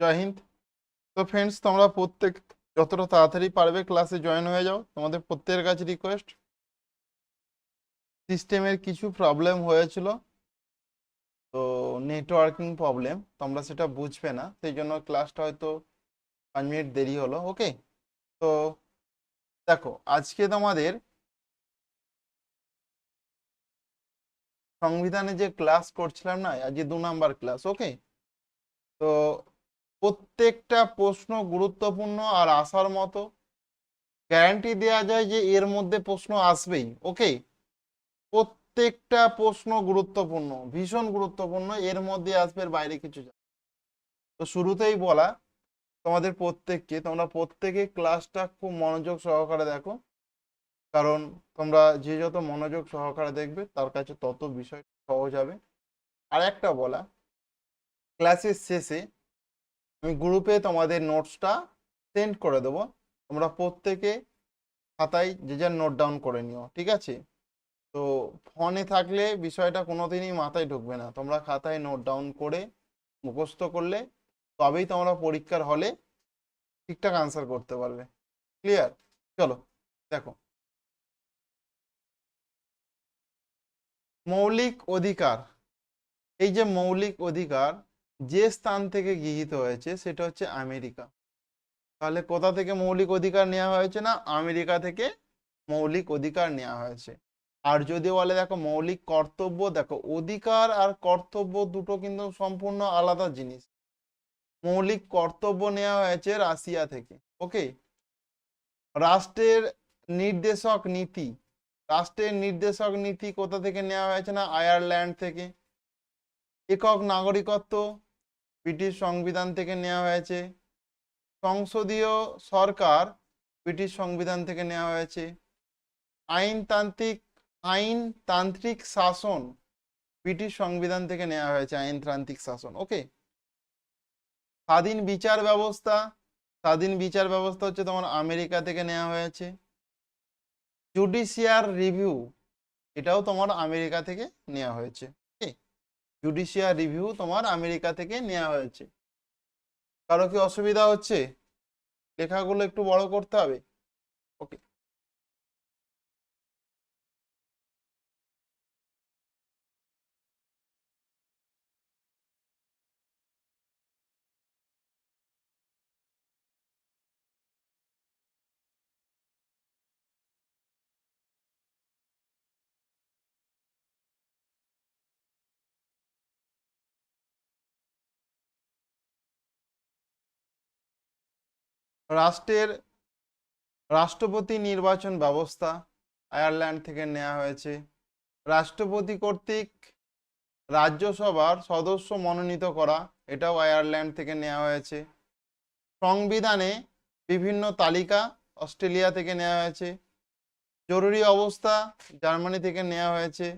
জয় হিন্দ। তো ফ্রেন্ডস তোমরা প্রত্যেক, যতটা তাড়াতাড়ি পারবে ক্লাসে জয়েন হয়ে যাও। তোমাদের প্রত্যেকের কাছে রিকোয়েস্ট সিস্টেমের কিছু প্রবলেম হয়েছিল। তো নেটওয়ার্কিং প্রবলেম তোমরা সেটা বুঝবে না। সেই জন্য ক্লাসটা হয়তো পাঁচ মিনিট দেরি হলো ওকে তো দেখো, আজকে তোমাদের সংবিধানে যে ক্লাস করছিলাম না, আজকে দু নাম্বার ক্লাস ওকে তো প্রত্যেকটা প্রশ্ন গুরুত্বপূর্ণ আর আসার মতো গ্যারান্টি দেওয়া যায় যে এর মধ্যে প্রশ্ন আসবেই ওকে প্রত্যেকটা প্রশ্ন গুরুত্বপূর্ণ, ভীষণ গুরুত্বপূর্ণ, এর মধ্যে আসবে এর বাইরে কিছু তো শুরুতেই বলা, তোমাদের প্রত্যেককে, তোমরা প্রত্যেকে ক্লাসটা খুব মনোযোগ সহকারে দেখো। কারণ তোমরা যে যত মনোযোগ সহকারে দেখবে, তার কাছে তত বিষয় সহজ হবে। আর একটা বলা ক্লাসের শেষে আমি গ্রুপে তোমাদের নোটসটা সেন্ড করে দেবো। তোমরা প্রত্যেকে খাতায় যে যার নোট ডাউন করে নিও, ঠিক আছে? তো ফোনে থাকলে বিষয়টা কোনোদিনই মাথায় ঢুকবে না। তোমরা খাতায় নোট ডাউন করে মুখস্থ করলে তবেই তোমরা পরীক্ষার হলে ঠিকঠাক আনসার করতে পারবে। ক্লিয়ার? চলো, দেখো। মৌলিক অধিকার। এই যে মৌলিক অধিকার যে স্থান থেকে গৃহীত হয়েছে সেটা হচ্ছে আমেরিকা। তাহলে কোথা থেকে মৌলিক অধিকার নেওয়া হয়েছে না আমেরিকা থেকে মৌলিক অধিকার নেওয়া হয়েছে? আর যদি বলে দেখো মৌলিক কর্তব্য, দেখো অধিকার আর কর্তব্য দুটো কিন্তু সম্পূর্ণ আলাদা জিনিস। মৌলিক কর্তব্য নেওয়া হয়েছে রাশিয়া থেকে ওকে রাষ্ট্রের নির্দেশক নীতি, রাষ্ট্রের নির্দেশক নীতি কোথা থেকে নেওয়া হয়েছে না? আয়ারল্যান্ড থেকে। একক নাগরিকত্ব ব্রিটিশ সংবিধান থেকে নেওয়া হয়েছে। সংসদীয় সরকার ব্রিটিশ সংবিধান থেকে নেওয়া হয়েছে। আইনতান্ত্রিক আইনতান্ত্রিক শাসন ব্রিটিশ সংবিধান থেকে নেওয়া হয়েছে, আইনতান্ত্রিক শাসন ওকে স্বাধীন বিচার ব্যবস্থা, স্বাধীন বিচার ব্যবস্থা হচ্ছে তোমার আমেরিকা থেকে নেওয়া হয়েছে। জুডিশিয়ার রিভিউ, এটাও তোমার আমেরিকা থেকে নেওয়া হয়েছে। জুডিশিয়ার রিভিউ তোমার আমেরিকা থেকে নেওয়া হয়েছে। কারও কি অসুবিধা হচ্ছে? লেখাগুলো একটু বড় করতে হবে। রাষ্ট্রের রাষ্ট্রপতি নির্বাচন ব্যবস্থা আয়ারল্যান্ড থেকে নেওয়া হয়েছে। রাষ্ট্রপতি কর্তৃক রাজ্যসভার সদস্য মনোনীত করা এটাও আয়ারল্যান্ড থেকে নেওয়া হয়েছে। সংবিধানে বিভিন্ন তালিকা অস্ট্রেলিয়া থেকে নেওয়া হয়েছে। জরুরি অবস্থা জার্মানি থেকে নেওয়া হয়েছে।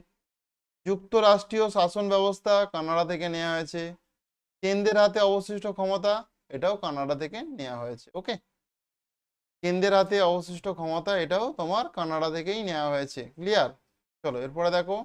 যুক্তরাষ্ট্রীয় শাসন ব্যবস্থা কানাডা থেকে নেওয়া হয়েছে। কেন্দ্রের হাতে অবশিষ্ট ক্ষমতা এটাও কানাডা থেকে নেওয়া হয়েছে ওকে কেন্দ্রের হাতে অবশিষ্ট ক্ষমতা এটাও তোমার কানাডা থেকেই নেওয়া হয়েছে ক্লিয়ার চলো, এরপরে দেখো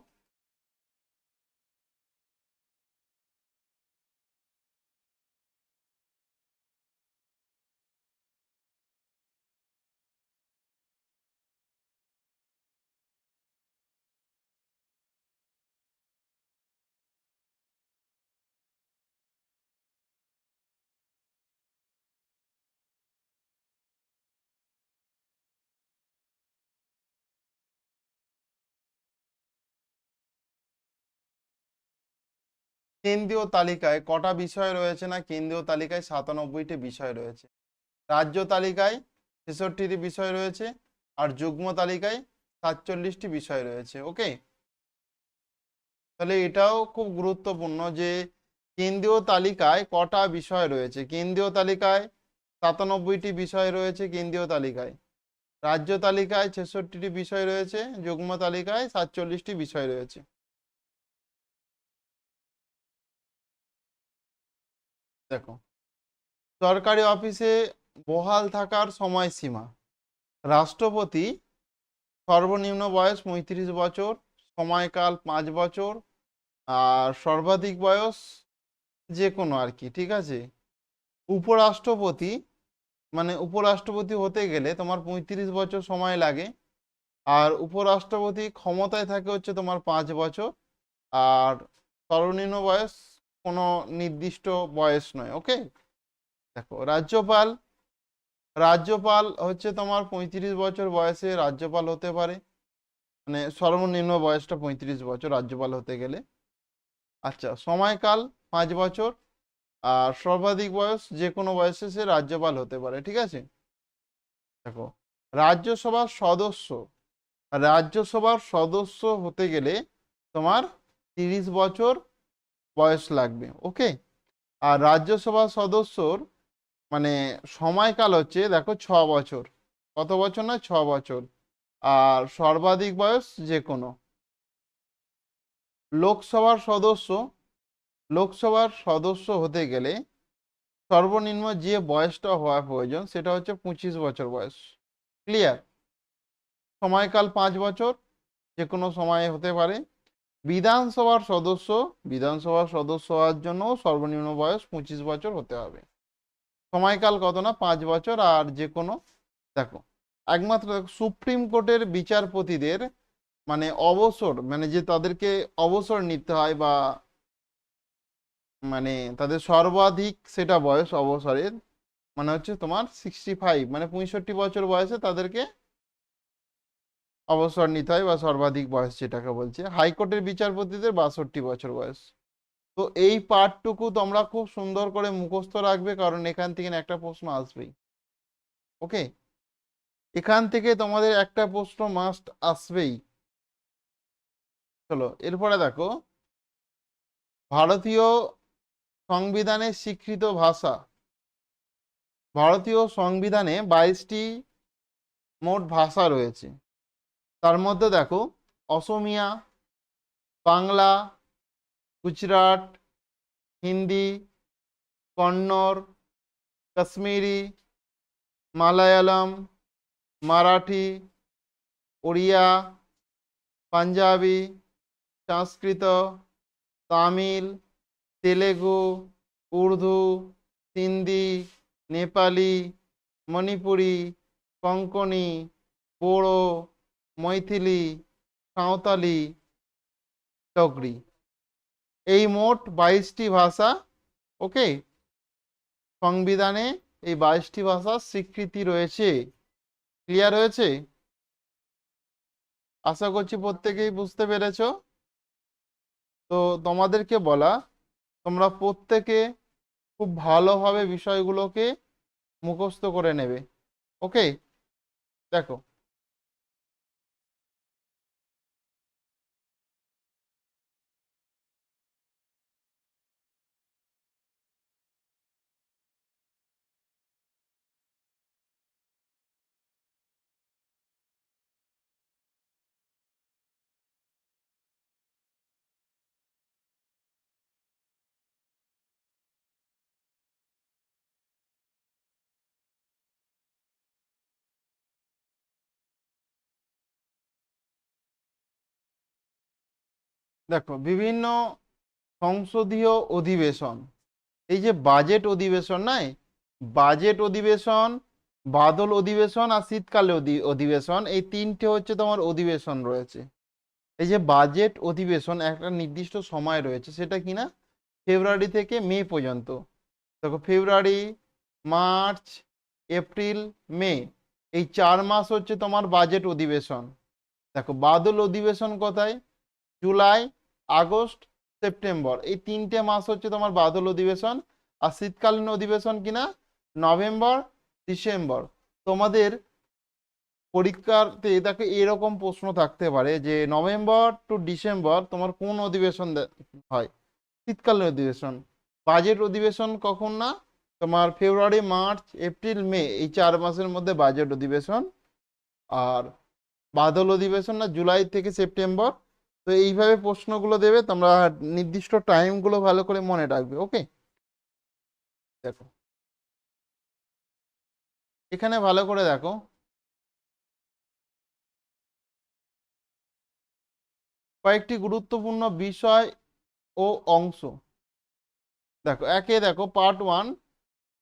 কেন্দ্রীয় তালিকায় কটা বিষয় রয়েছে না কেন্দ্রীয় তালিকায় সাতানব্বইটি বিষয় রয়েছে? রাজ্য তালিকায় ছেষট্টিটি বিষয় রয়েছে আর যুগ্ম তালিকায় সাতচল্লিশটি বিষয় রয়েছে ওকে তাহলে এটাও খুব গুরুত্বপূর্ণ যে কেন্দ্রীয় তালিকায় কটা বিষয় রয়েছে? কেন্দ্রীয় তালিকায় সাতানব্বইটি বিষয় রয়েছে, কেন্দ্রীয় তালিকায়। রাজ্য তালিকায় ছেষট্টিটি বিষয় রয়েছে, যুগ্ম তালিকায় সাতচল্লিশটি বিষয় রয়েছে। দেখো। সরকারি অফিসে বহাল থাকার সময়সীমা। রাষ্ট্রপতি সর্বনিম্ন বয়স পঁয়ত্রিশ বছর, সময়কাল পাঁচ বছর, আর সর্বাধিক বয়স যে কোনো আর কি, ঠিক আছে? উপরাষ্ট্রপতি মানে উপরাষ্ট্রপতি হতে গেলে তোমার পঁয়ত্রিশ বছর সময় লাগে, আর উপরাষ্ট্রপতি ক্ষমতায় থাকে হচ্ছে তোমার পাঁচ বছর, আর সর্বনিম্ন বয়স কোনো নির্দিষ্ট বয়স নয় ওকে দেখো, রাজ্যপাল রাজ্যপাল হচ্ছে তোমার পঁয়ত্রিশ বছর বয়সে রাজ্যপাল হতে পারে মানে সর্বনিম্ন বয়সটা পঁয়ত্রিশ বছর রাজ্যপাল হতে গেলে। আচ্ছা সময়কাল পাঁচ বছর, আর সর্বাধিক বয়স যে কোনো বয়সে সে রাজ্যপাল হতে পারে, ঠিক আছে? দেখো, রাজ্যসভার সদস্য রাজ্যসভার সদস্য হতে গেলে তোমার তিরিশ বছর বয়স লাগবে ওকে আর রাজ্যসভার সদস্যর মানে সময়কাল হচ্ছে, দেখো, ছ বছর। কত বছর না? ছ বছর। আর সর্বাধিক বয়স যে কোনো। লোকসভার সদস্য লোকসভার সদস্য হতে গেলে সর্বনিম্ন যে বয়সটা হওয়া প্রয়োজন, সেটা হচ্ছে পঁচিশ বছর বয়স। ক্লিয়ার সময়কাল পাঁচ বছর, যে কোনো সময়ে হতে পারে। বিধানসভার সদস্য বিধানসভার সদস্য হওয়ার জন্য সর্বনিম্ন বয়স পঁচিশ বছর হতে হবে। সময়কাল কত না? পাঁচ বছর আর যে কোনো, দেখো, একমাত্র সুপ্রিম কোর্টের বিচারপতিদের মানে অবসর মানে যে তাদেরকে অবসর নিতে হয় বা মানে তাদের সর্বাধিক সেটা বয়স অবসরের মানে হচ্ছে তোমার সিক্সটি ফাইভ মানে পঁয়ষট্টি বছর বয়সে তাদেরকে অবসর নিতে হয় বা সর্বাধিক বয়স যেটাকে বলছে। হাইকোর্টের বিচারপতিদের বাষট্টি বছর বয়স। তো এই পার্টটুকু তোমরা খুব সুন্দর করে মুখস্থ রাখবে কারণ এখান থেকে একটা প্রশ্ন আসবেই। ওকে? এখান থেকে তোমাদের একটা প্রশ্ন মাস্ট আসবেই। চলো, এরপরে দেখো। ভারতীয় সংবিধানে স্বীকৃত ভাষা। ভারতীয় সংবিধানে বাইশটি মোট ভাষা রয়েছে। তার মধ্যে দেখো অসমিয়া, বাংলা, গুজরাট, হিন্দি, কন্নড়, কাশ্মীরি, মালায়ালাম, মারাঠি, ওড়িয়া, পাঞ্জাবি, সংস্কৃত, তামিল, তেলেগু, উর্দু হিন্দি নেপালি, মণিপুরি কঙ্কনি বোড়ো মৈথিলি, সাঁওতালি ডগরি এই মোট বাইশটি ভাষা, ওকে? সংবিধানে এই বাইশটি ভাষার স্বীকৃতি রয়েছে। ক্লিয়ার হয়েছে? আশা করছি প্রত্যেকেই বুঝতে পেরেছ। তো তোমাদেরকে বলা, তোমরা প্রত্যেকে খুব ভালোভাবে বিষয়গুলোকে মুখস্থ করে নেবে। ওকে? দেখো দেখো, বিভিন্ন সংসদীয় অধিবেশন, এই যে বাজেট অধিবেশন নাই বাজেট অধিবেশন, বাদল অধিবেশন আর শীতকালে অধি, অধিবেশন, এই তিনটে হচ্ছে তোমার অধিবেশন রয়েছে। এই যে বাজেট অধিবেশন একটা নির্দিষ্ট সময় রয়েছে, সেটা কি না ফেব্রুয়ারি থেকে মে পর্যন্ত। দেখো, ফেব্রুয়ারি, মার্চ, এপ্রিল, মে, এই চার মাস হচ্ছে তোমার বাজেট অধিবেশন। দেখো, বাদল অধিবেশন কোথায়? July, August, September. এই তিনটে মাস হচ্ছে তোমার বাদল অধিবেশন আর শীতকালীন অধিবেশন কিনা? November, December. তোমাদের পরীক্ষাতে দেখো এরকম প্রশ্ন থাকতে পারে যে নভেম্বর টু ডিসেম্বর তোমার কোন অধিবেশন হয়? শীতকালীন অধিবেশন। বাজেট অধিবেশন কখন না? তোমার ফেব্রুয়ারি, মার্চ, এপ্রিল, মে এই চার মাসের মধ্যে বাজেট অধিবেশন। আর বাদল অধিবেশন না জুলাই থেকে সেপ্টেম্বর? তো এইভাবে প্রশ্নগুলো দেবে, তোমরা নির্দিষ্ট টাইমগুলো ভালো করে মনে রাখবে, ওকে? দেখো। এখানে ভালো করে দেখো। কয়েকটি গুরুত্বপূর্ণ বিষয় ও অংশ। দেখো, একে দেখো পার্ট ওয়ান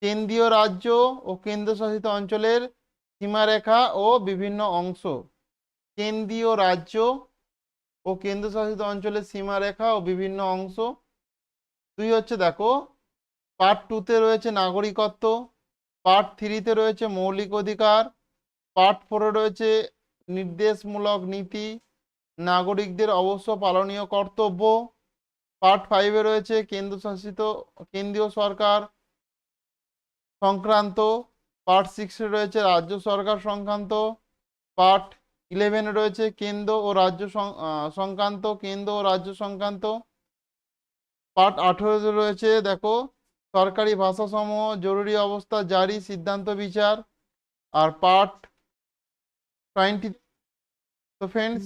কেন্দ্রীয় রাজ্য ও কেন্দ্রশাসিত অঞ্চলের সীমারেখা ও বিভিন্ন অংশ। কেন্দ্রীয় রাজ্য ও কেন্দ্রশাসিত অঞ্চলের সীমারেখা ও বিভিন্ন অংশ। দুই হচ্ছে দেখো পার্ট টুতে রয়েছে নাগরিকত্ব পার্ট থ্রিতে রয়েছে মৌলিক অধিকার পার্ট ফোরে রয়েছে নির্দেশমূলক নীতি, নাগরিকদের অবশ্য পালনীয় কর্তব্য। পার্ট ফাইভে রয়েছে কেন্দ্রশাসিত, কেন্দ্রীয় সরকার সংক্রান্ত পার্ট সিক্সে রয়েছে রাজ্য সরকার সংক্রান্ত পার্ট ইলেভেনে রয়েছে কেন্দ্র ও রাজ্য সংক্রান্ত, কেন্দ্র ও রাজ্য সংক্রান্ত। পার্ট আঠেরোতে রয়েছে, দেখো, সরকারি ভাষাসমূহ, জরুরি অবস্থা, জারি, সিদ্ধান্ত, বিচার। আর পার্ট টোয়েন্টি তো ফ্রেন্ডস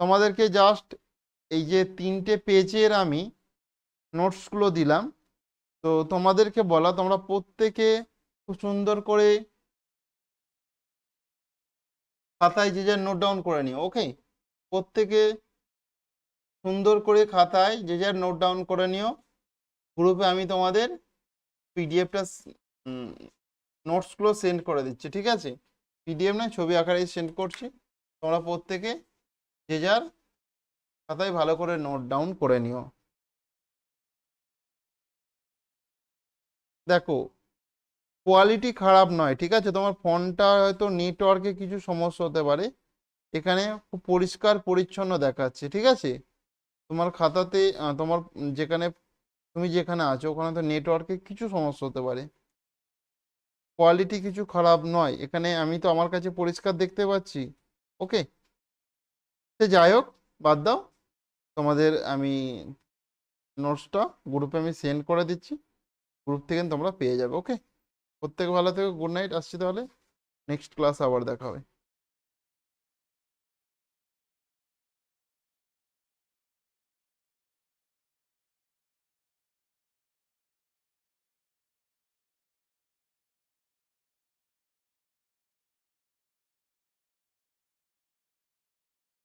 তোমাদেরকে জাস্ট এই যে তিনটে পেজের আমি নোটসগুলো দিলাম। তো তোমাদেরকে বলা, তোমরা প্রত্যেকে খুব সুন্দর করে খাতায় যে যার নোট ডাউন করে নিও ওকে প্রত্যেকে সুন্দর করে খাতায় যে যার নোট ডাউন করে নিও। গ্রুপে আমি তোমাদের পিডিএফটা নোটসগুলো সেন্ড করে দিচ্ছি, ঠিক আছে? পিডিএফ নয়, ছবি আকারে সেন্ড করছি। তোমরা প্রত্যেকে যে যার খাতায় ভালো করে নোট ডাউন করে নিও। দেখো কোয়ালিটি খারাপ নয়, ঠিক আছে? তোমার ফোনটা হয়তো নেটওয়ার্কে কিছু সমস্যা হতে পারে। এখানে খুব পরিষ্কার, পরিচ্ছন্ন দেখাচ্ছে, ঠিক আছে? তোমার খাতাতে তোমার যেখানে, তুমি যেখানে আছো, ওখানে তো নেটওয়ার্কে কিছু সমস্যা হতে পারে। কোয়ালিটি কিছু খারাপ নয়। এখানে আমি তো আমার কাছে পরিষ্কার দেখতে পাচ্ছি। ওকে সে যাই হোক, বাদ দাও। তোমাদের আমি নোটসটা গ্রুপে আমি সেন্ড করে দিচ্ছি। গ্রুপ থেকে তোমরা পেয়ে যাবে ওকে প্রত্যেকে ভালো থেকো গুড নাইট আসছি তাহলে। নেক্সট ক্লাস আবার দেখা হবে।